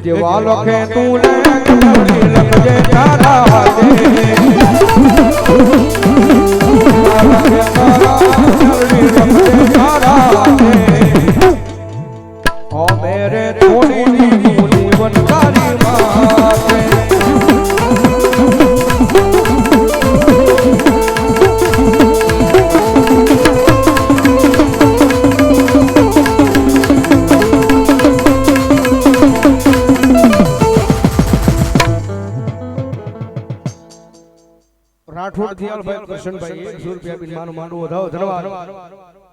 જે લખે તું લખજે તારા હાથે. રાઠોડ દિયાલભાઈ કૃષ્ણભાઈ એકસો રૂપિયા બિન માનું માંડવું વધાવો ધન્યવાદ.